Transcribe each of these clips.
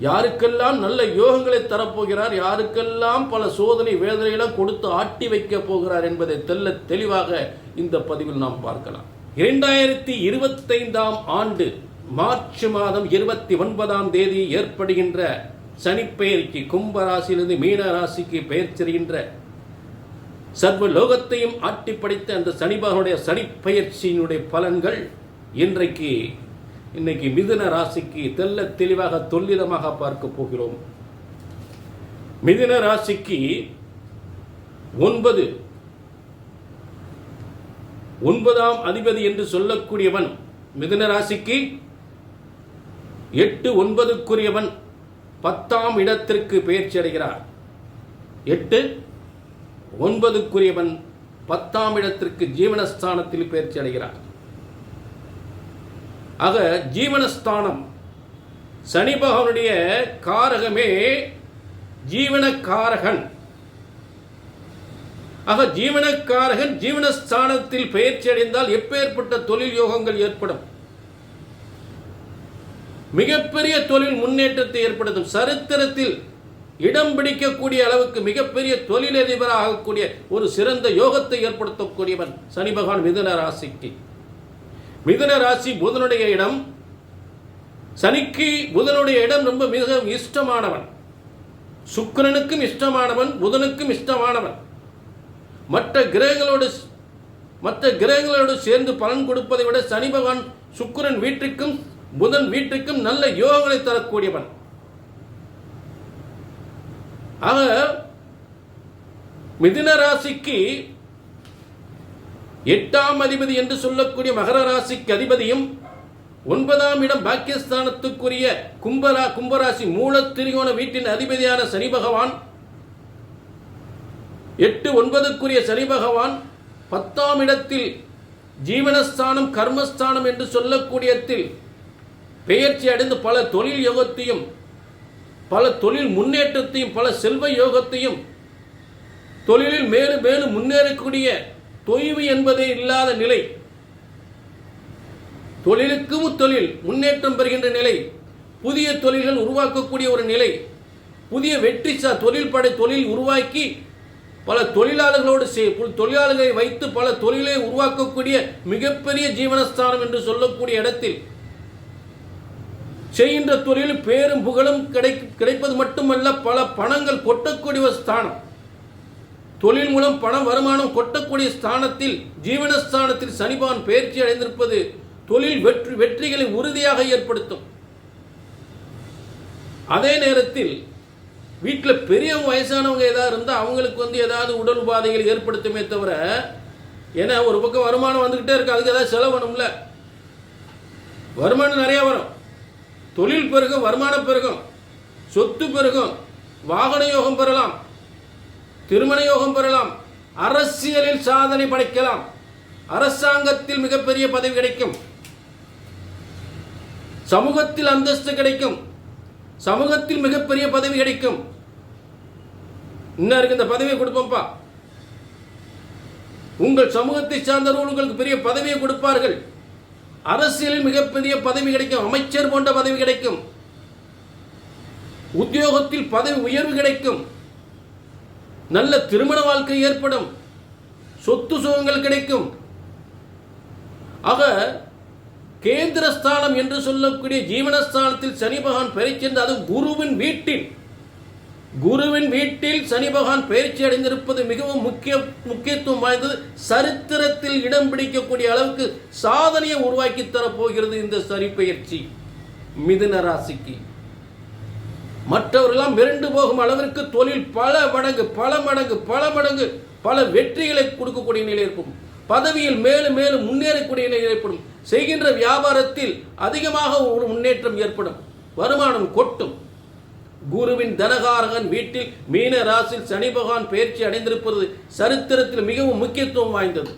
யாருக்கெல்லாம் நல்ல யோகங்களை தரப்போகிறார் யாருக்கெல்லாம் பல சோதனை வேதனைகளை கொடுத்து ஆட்டி வைக்க போகிறார் என்பதை தெல்ல தெளிவாக இந்த பதிவில் நாம் பார்க்கலாம். இரண்டாயிரத்தி இருபத்தைந்தாம் ஆண்டு மார்ச் மாதம் இருபத்தி ஒன்பதாம் தேதி ஏற்படுகின்ற சனிப்பெயர்ச்சி கும்ப ராசியிலிருந்து மீன ராசிக்கு பெயர் செல்கின்ற சர்வ லோகத்தையும் ஆட்டி படைத்த அந்த சனிபகனுடைய சனிப்பெயர்ச்சியினுடைய பலன்கள் இன்றைக்கு இன்னைக்கு மிதுன ராசிக்கு தெல்ல தெளிவாக தொல்லிதமாக பார்க்க போகிறோம். மிதுன ராசிக்கு ஒன்பது. ஒன்பதாம் அதிபதி என்று சொல்லக்கூடியவன் மிதுன ராசிக்கு எட்டு ஒன்பதுக்குரியவன் பத்தாம் இடத்திற்கு பெயர்ச்சி அடைகிறார். எட்டு ஒன்பதுக்குரியவன் பத்தாம் இடத்திற்கு ஜீவனஸ்தானத்தில் பெயர்ச்சி அடைகிறார். ஆக ஜீவனஸ்தானம். சனி பகவானுடைய காரகமே ஜீவனக்காரகன். ஆக ஜீவனக்காரகன் ஜீவனஸ்தானத்தில் பயிற்சி அடைந்தால் எப்பேற்பட்ட தொழில் யோகங்கள் ஏற்படும்? மிகப்பெரிய தொழில் முன்னேற்றத்தை ஏற்படுத்தும். சரித்திரத்தில் இடம் பிடிக்கக்கூடிய அளவுக்கு மிகப்பெரிய தொழிலதிபராகக்கூடிய ஒரு சிறந்த யோகத்தை ஏற்படுத்தக்கூடியவன் சனி பகவான் மிதுன ராசிக்கு. மிதுன ராசி புதனுடைய இடம். சனிக்கு புதனுடைய இடம் ரொம்ப மிக இஷ்டமானவன். சுக்கிரனுக்கும் இஷ்டமானவன் புதனுக்கும் இஷ்டமானவன். மற்ற கிரகங்களோடு மற்ற கிரகங்களோடு சேர்ந்து பலன் கொடுப்பதை விட சனி பகவான் சுக்கிரன் வீட்டிற்கும் புதன் வீட்டிற்கும் நல்ல யோகங்களை தரக்கூடியவன். ஆக மிதுன ராசிக்கு எட்டாம் அதிபதி என்று சொல்லக்கூடிய மகர ராசிக்கு அதிபதியும் ஒன்பதாம் இடம் பாக்கியஸ்தானத்துக்குரிய கும்பரா கும்பராசி மூலத்திரிகோண வீட்டின் அதிபதியான சனி பகவான் எட்டு ஒன்பதுக்குரிய சனி பகவான் பத்தாம் இடத்தில் ஜீவனஸ்தானம் கர்மஸ்தானம் என்று சொல்லக்கூடியத்தில் பெயர்ச்சி அடைந்து பல தொழில் யோகத்தையும் பல தொழில் முன்னேற்றத்தையும் பல செல்வ யோகத்தையும் தொழிலில் மேலும் மேலும் முன்னேறக்கூடிய தொய்வு என்பதே இல்லாத நிலை. தொழிலுக்கும் தொழில் முன்னேற்றம் பெறுகின்ற நிலை. புதிய தொழில்கள் உருவாக்கக்கூடிய ஒரு நிலை. புதிய வெற்றி சா தொழில் படை தொழில் உருவாக்கி பல தொழிலாளர்களோடு தொழிலாளர்களை வைத்து பல தொழிலை உருவாக்கக்கூடிய மிகப்பெரிய ஜீவனஸ்தானம் என்று சொல்லக்கூடிய இடத்தில் செய்கின்ற தொழில் பேரும் புகழும் கிடை கிடைப்பது மட்டுமல்ல பல பணங்கள் கொட்டக்கூடிய ஒரு ஸ்தானம். தொழில் மூலம் பணம் வருமானம் கொட்டக்கூடிய ஸ்தானத்தில் ஜீவனஸ்தானத்தில் சனிபான் பயிற்சி அடைந்திருப்பது தொழில் வெற்றி வெற்றிகளை உறுதியாக ஏற்படுத்தும். அதே நேரத்தில் வீட்டில் பெரியவங்க வயசானவங்க ஏதாவது இருந்தால் அவங்களுக்கு வந்து ஏதாவது உடல் உபாதைகள் ஏற்படுத்துமே தவிர ஏன்னா ஒரு பக்கம் வருமானம் வந்துக்கிட்டே இருக்கு அதுக்கு ஏதாவது செலவணும்ல வருமானம் நிறையா வரும். தொழில் பெருகும் வருமானம் பெருகும். சொத்து பெருகும். வாகன யோகம் பெறலாம். திருமண யோகம் பெறலாம். அரசியலில் சாதனை படைக்கலாம். அரசாங்கத்தில் மிகப்பெரிய பதவி கிடைக்கும். சமூகத்தில் அந்தஸ்து கிடைக்கும். சமூகத்தில் மிகப்பெரிய பதவி கிடைக்கும். இன்னும் இந்த பதவியை கொடுப்போம்ப்பா? உங்கள் சமூகத்தை சார்ந்தவர்கள் உங்களுக்கு பெரிய பதவியை கொடுப்பார்கள். அரசியலில் மிகப்பெரிய பதவி கிடைக்கும். அமைச்சர் போன்ற பதவி கிடைக்கும். உத்தியோகத்தில் பதவி உயர்வு கிடைக்கும். நல்ல திருமண வாழ்க்கை ஏற்படும். சொத்து சுகங்கள் கிடைக்கும். ஆக கேந்திரஸ்தானம் என்று சொல்லக்கூடிய ஜீவனஸ்தானத்தில் சனி பகவான் பயிற்சி அது குருவின் வீட்டில். குருவின் வீட்டில் சனி பகவான் பயிற்சி அடைந்திருப்பது மிகவும் முக்கிய முக்கியத்துவம் வாய்ந்தது. சரித்திரத்தில் இடம் பிடிக்கக்கூடிய அளவுக்கு சாதனையை உருவாக்கி தரப்போகிறது இந்த சனி பயிற்சி மிதுன ராசிக்கு. மற்றவர்களாம் மிரண்டு போகும் அளவிற்கு தொழில் பல மடங்கு பல மடங்கு பல மடங்கு பல வெற்றிகளை கொடுக்கக்கூடிய நிலை இருக்கும். பதவியில் மேலும் மேலும் முன்னேறக்கூடிய நிலை ஏற்படும். செய்கின்ற வியாபாரத்தில் அதிகமாக ஒரு முன்னேற்றம் ஏற்படும். வருமானம் கொட்டும். குருவின் தனகாரகன் வீட்டில் மீன ராசியில் சனி பகவான் பயிற்சி அடைந்திருப்பது சரித்திரத்தில் மிகவும் முக்கியத்துவம் வாய்ந்தது.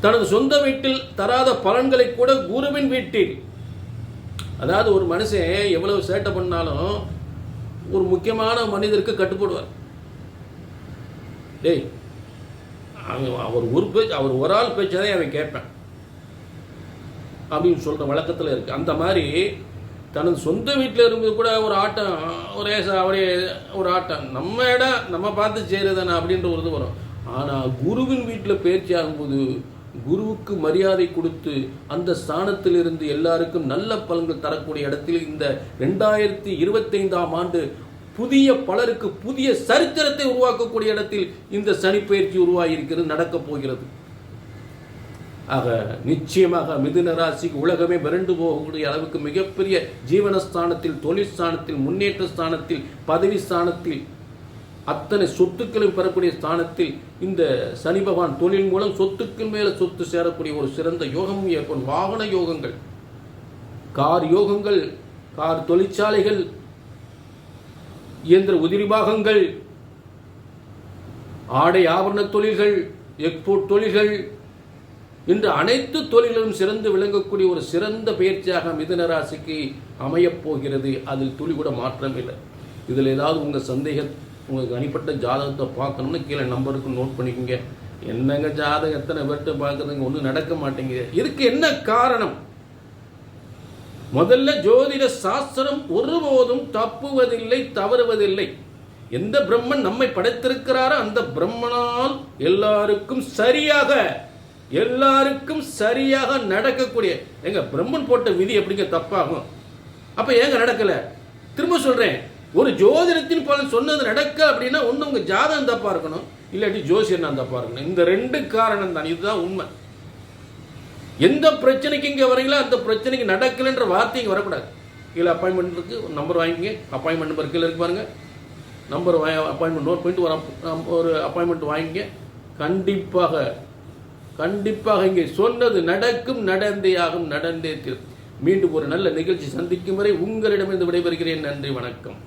தனது சொந்த வீட்டில் தராத பலன்களை கூட குருவின் வீட்டில் அதாவது ஒரு மனுஷன் எவ்வளவு சேட்டை பண்ணாலும் ஒரு முக்கியமான மனிதருக்கு கட்டுப்படுவார். டேய் அவன் அவர் ஒரு பேச்சு அவர் ஒரு ஆள் பேச்சாதே அவன் கேட்பேன். அப்படின்னு சொல்கிற வழக்கத்தில் இருக்குது அந்த மாதிரி தனது சொந்த வீட்டில் இருக்கும்போது கூட ஒரு ஆட்டம் ஒரே அவரே ஒரு ஆட்டம். நம்ம இடம் நம்ம பார்த்து செய்கிறதானே அப்படின்ற ஒரு இது வரும். ஆனால் குருவின் வீட்டில் பயிற்சி ஆகும்போது குருவுக்கு மரியாதை கொடுத்து அந்த ஸ்தானத்திலிருந்து எல்லாருக்கும் நல்ல பலன்கள் தரக்கூடிய இடத்தில் இந்த ரெண்டாயிரத்தி இருபத்தைந்தாம் ஆண்டு புதிய பலருக்கு புதிய சரித்திரத்தை உருவாக்கக்கூடிய இடத்தில் இந்த சனி பயிற்சி உருவாகியிருக்கிறது நடக்கப் போகிறது. ஆக நிச்சயமாக மிதுன ராசிக்கு உலகமே மிரண்டு போகக்கூடிய அளவுக்கு மிகப்பெரிய ஜீவனஸ்தானத்தில் தொழிற்ஸ்தானத்தில் முன்னேற்ற ஸ்தானத்தில் பதவி ஸ்தானத்தில் அத்தனை சொத்துக்களையும் பெறக்கூடிய ஸ்தானத்தில் இந்த சனி பகவான் தொழில் மூலம் சொத்துக்கள் மேல சொத்து சேரக்கூடிய ஒரு சிறந்த யோகமும் ஏற்படும். வாகன யோகங்கள் கார் யோகங்கள் கார் தொழிற்சாலைகள் இயந்திர உதிரி பாகங்கள் ஆடை ஆபரண தொழில்கள் எக்ஸ்போர்ட் தொழில்கள் இன்று அனைத்து தொழிலும் சிறந்து விளங்கக்கூடிய ஒரு சிறந்த பயிற்சியாக மிதன ராசிக்கு அமையப் போகிறது. அதில் துளி கூட மாற்றம் இல்லை இதில் ஏதாவது உங்கள் சந்தேகம் உங்களுக்கு தனிப்பட்ட ஜாதகத்தை பார்க்கணும்னு கீழே நம்பருக்கு நோட் பண்ணிக்கோங்க. என்னங்க ஜாதகம்? எத்தனை பேர்கிட்ட பார்க்குறதுங்க? ஒன்றும் நடக்க மாட்டேங்குது. இதுக்கு என்ன காரணம்? முதல்ல ஜோதிட சாஸ்திரம் ஒருபோதும் தப்புவதில்லை தவறுவதில்லை. எந்த பிரம்மன் நம்மை படைத்திருக்கிறாரோ அந்த பிரம்மனால் எல்லாருக்கும் சரியாக எல்லாருக்கும் சரியாக நடக்கக்கூடிய எங்க பிரம்மன் போட்ட விதி எப்படிங்க தப்பாகும்? அப்ப ஏங்க நடக்கல? திரும்ப சொல்றேன். ஒரு ஜோதிடத்தின் பலன் சொன்னது நடக்க அப்படின்னா ஒன்று உங்கள் ஜாதகம் தப்பாக இருக்கணும் இல்லாட்டி ஜோசியம் நான் தப்பாக இருக்கணும் இந்த ரெண்டு காரணம் தான். இதுதான் உண்மை. எந்த பிரச்சனைக்கு இங்கே வரீங்களோ அந்த பிரச்சனைக்கு நடக்கலைன்ற வார்த்தை இங்கே வரக்கூடாது. கீழே அப்பாயின்மெண்ட் இருக்குது ஒரு நம்பர் வாங்கிங்க அப்பாயின்மெண்ட் நம்பர் கீழே இருக்கு பாருங்கள் நம்பர் அப்பாயின்மெண்ட் நோட் பண்ணிட்டு ஒரு ஒரு அப்பாயின்மெண்ட் வாங்கிங்க கண்டிப்பாக கண்டிப்பாக இங்கே சொன்னது நடக்கும் நடந்தே ஆகும் நடந்தே தீரும். மீண்டும் ஒரு நல்ல நிகழ்ச்சி சந்திக்கும் வரை உங்களிடமிருந்து விடைபெறுகிறேன். நன்றி வணக்கம்.